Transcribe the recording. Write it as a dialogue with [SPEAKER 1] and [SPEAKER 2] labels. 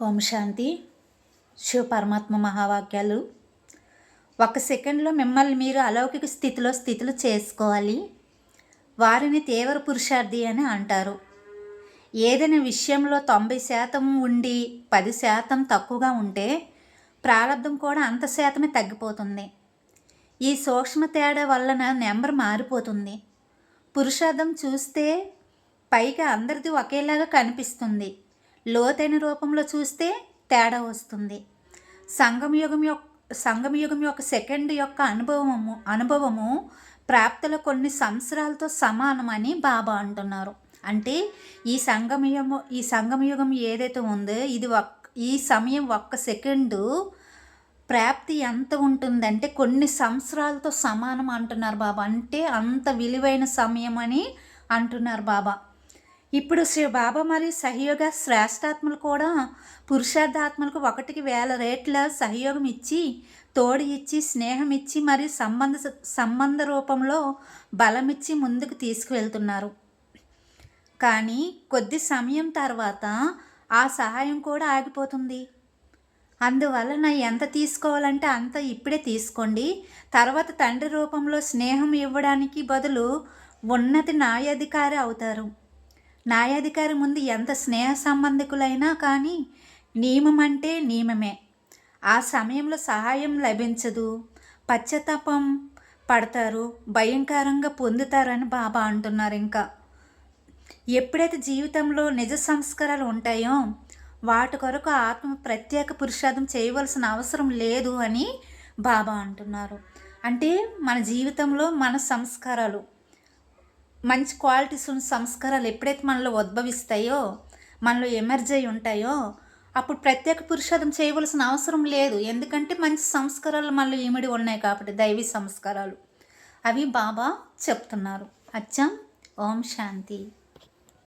[SPEAKER 1] ఓం శాంతి. శివ పరమాత్మ మహావాక్యాలు. ఒక సెకండ్లో మిమ్మల్ని మీరు అలౌకిక స్థితిలో స్థితులు చేసుకోవాలి. వారిని తీవ్ర పురుషార్థి అని అంటారు. ఏదైనా విషయంలో తొంభై శాతం ఉండి పది శాతం తక్కువగా ఉంటే ప్రారంధం కూడా అంత శాతమే తగ్గిపోతుంది. ఈ సూక్ష్మ తేడా వలన నెంబర్ మారిపోతుంది. పురుషార్థం చూస్తే పైగా అందరిది ఒకేలాగా కనిపిస్తుంది. లోతైన రూపంలో చూస్తే తేడా వస్తుంది. సంగమయుగం యొక్క సంగమయుగం యొక్క సెకండ్ యొక్క అనుభవము అనుభవము ప్రాప్తుల కొన్ని సంవత్సరాలతో సమానమని బాబా అంటున్నారు. అంటే ఈ సంగమయుగము ఈ సంగమయుగం ఏదైతే ఉందో ఇది ఒక్ ఈ సమయం ఒక్క సెకండు ప్రాప్తి ఎంత ఉంటుందంటే కొన్ని సంవత్సరాలతో సమానం అంటున్నారు బాబా. అంటే అంత విలువైన సమయం అని అంటున్నారు బాబా. ఇప్పుడు శ్రీ బాబా మరియు సహయోగ శ్రేష్టాత్మలు కూడా పురుషార్థాత్మలకు ఒకటికి వేల రేట్ల సహయోగం ఇచ్చి తోడు ఇచ్చి స్నేహం ఇచ్చి మరియు సంబంధ సంబంధ రూపంలో బలం ఇచ్చి ముందుకు తీసుకువెళ్తున్నారు. కానీ కొద్ది సమయం తర్వాత ఆ సహాయం కూడా ఆగిపోతుంది. అందువలన ఎంత తీసుకోవాలంటే అంత ఇప్పుడే తీసుకోండి. తర్వాత తండ్రి రూపంలో స్నేహం ఇవ్వడానికి బదులు ఉన్నతి న్యాయాధికారి అవుతారు. న్యాయాధికారి ముందు ఎంత స్నేహ సంబంధికులైనా కానీ నియమం అంటే నియమమే. ఆ సమయంలో సహాయం లభించదు. పశ్చాత్తాపం పడతారు. భయంకరంగా పొందుతారని బాబా అంటున్నారు ఇంకా. ఎప్పుడైతే జీవితంలో నిజ సంస్కారాలు ఉంటాయో వాటి కొరకు ఆత్మ ప్రత్యేక పురుషార్థం చేయవలసిన అవసరం లేదు అని బాబా అంటున్నారు. అంటే మన జీవితంలో మన సంస్కారాలు మంచి క్వాలిటీస్ ఉన్న సంస్కారాలు ఎప్పుడైతే మనలో ఉద్భవిస్తాయో మనలో ఎమర్జ్ అయి ఉంటాయో అప్పుడు ప్రత్యేక పురుషార్థం చేయవలసిన అవసరం లేదు. ఎందుకంటే మంచి సంస్కారాలు మనలో ఇమిడి ఉన్నాయి కాబట్టి దైవీ సంస్కారాలు. అవి బాబా చెప్తున్నారు. అచ్చం. ఓం శాంతి.